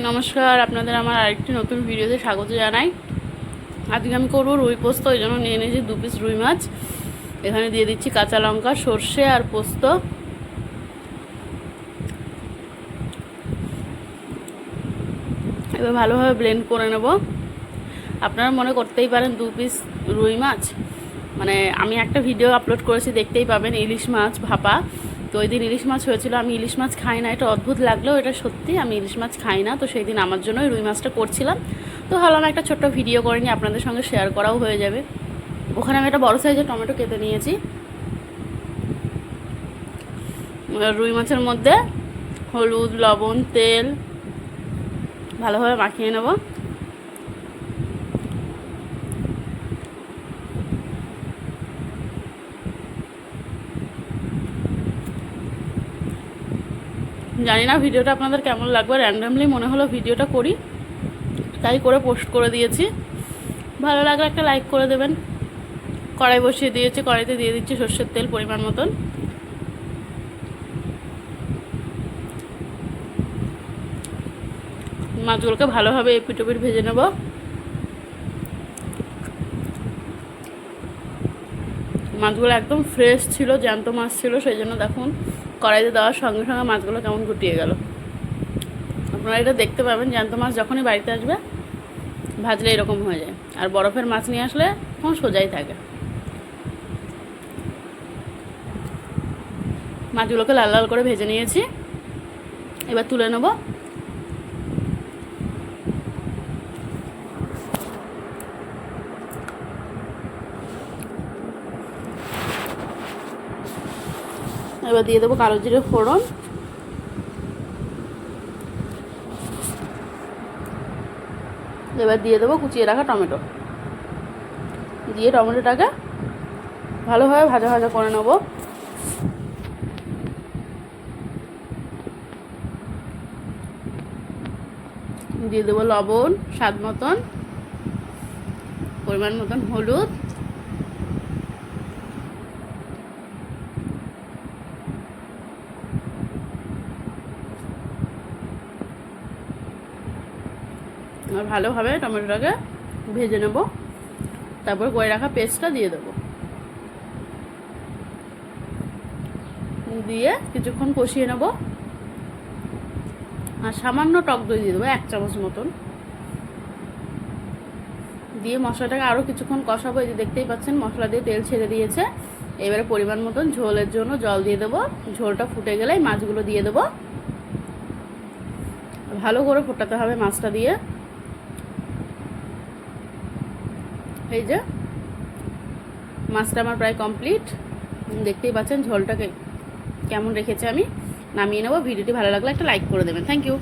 নমস্কার, আপনাদের আমার আরেকটি নতুন ভিডিওতে স্বাগত জানাই। আজকে আমি করব রুই পোস্ত, ওই জন্য নিয়ে নিয়েছি দু পিস রুই মাছ। এখানে দিয়ে দিচ্ছি কাঁচা লঙ্কা, সর্ষে আর পোস্ত। এবার ভালোভাবে ব্লেন্ড করে নেব। আপনারা মনে করতেই পারেন দু পিস রুই মাছ। মানে আমি একটা ভিডিও আপলোড করেছি, দেখতেই পাবেন ইলিশ মাছ ভাপা। তো ওই দিন ইলিশ মাছ হয়েছিল, আমি ইলিশ মাছ খাই না, এটা অদ্ভুত লাগলেও এটা সত্যি, আমি ইলিশ মাছ খাই না, তো সেই দিন আমার জন্যই রুই মাছটা করছিলাম। তো ভাবলাম একটা ছোট্ট ভিডিও করে নিয়ে আপনাদের সঙ্গে শেয়ার করাও হয়ে যাবে। ওখানে আমি একটা বড় সাইজের টমেটো কেটে নিয়েছি। রুই মাছের মধ্যে হলুদ, লবণ, তেল, ভালোভাবে মাখিয়ে নেব। জানি না ভিডিওটা আপনাদের কেমন লাগবে র্যান্ডামলি মনে হলো ভিডিওটা করি। তাই করে পোস্ট করে দিয়েছি। ভালো লাগলে একটা লাইক করে দেবেন। কড়াই বসিয়ে দিয়েছি, কড়াইতে দিয়ে দিচ্ছি সর্ষের তেল পরিমাণ মতন। মাছগুলোকে ভালোভাবে এপিট ওপিট ভেজে নেব। মাছগুলো একদম ফ্রেশ ছিল, জ্যান্ত মাছ ছিল, সেই জন্য দেখুন। কড়াইতে দেওয়ার সঙ্গে সঙ্গে মাছগুলো কেমন গুটিয়ে গেল। আপনারা এটা দেখতে পাবেন, জ্যান্ত মাছ যখনই বাড়িতে আসবে, ভাজলে এরকম হয়ে যায়। আর বরফের মাছ নিয়ে আসলে তখন সোজাই থাকে। মাছগুলোকে লাল লাল করে ভেজে নিয়েছি। এবার তুলে নেব। এবার দিয়ে দেবো কালো জিরে ফোড়ন। এবার দিয়ে দেবো কুচিয়ে রাখা টমেটো। দিয়ে টমেটোটাকে ভালোভাবে ভাজা ভাজা করে নেব। দিয়ে দেবো লবণ, স্বাদ মতন, পরিমাণ মতন হলুদ। ভালোভাবে টমেটোটাকে ভেজে নেব। তারপর করে রাখা পেস্টটা দিয়ে দেবো। দিয়ে কিছুক্ষণ কষিয়ে নেব। আর সামান্য টক দই দিয়ে দেবো, এক চামচ মতন। দিয়ে মশলাটাকে আরও কিছুক্ষণ কষাবো। এই যে দেখতেই পাচ্ছেন, মশলা দিয়ে তেল ছেড়ে দিয়েছে। এবারে পরিমাণ মতন ঝোলের জন্য জল দিয়ে দেবো। ঝোলটা ফুটে গেলেই মাছগুলো দিয়ে দেবো। ভালো করে ফোটাতে হবে মাছটা দিয়ে। এই যে, মাছটা আমার প্রায় কমপ্লিট দেখতেই পাচ্ছেন ঝোলটাকে কেমন রেখেছে আমি। নামিয়ে নেব, ভিডিওটি ভালো লাগলে একটা লাইক করে দেবেন। Thank you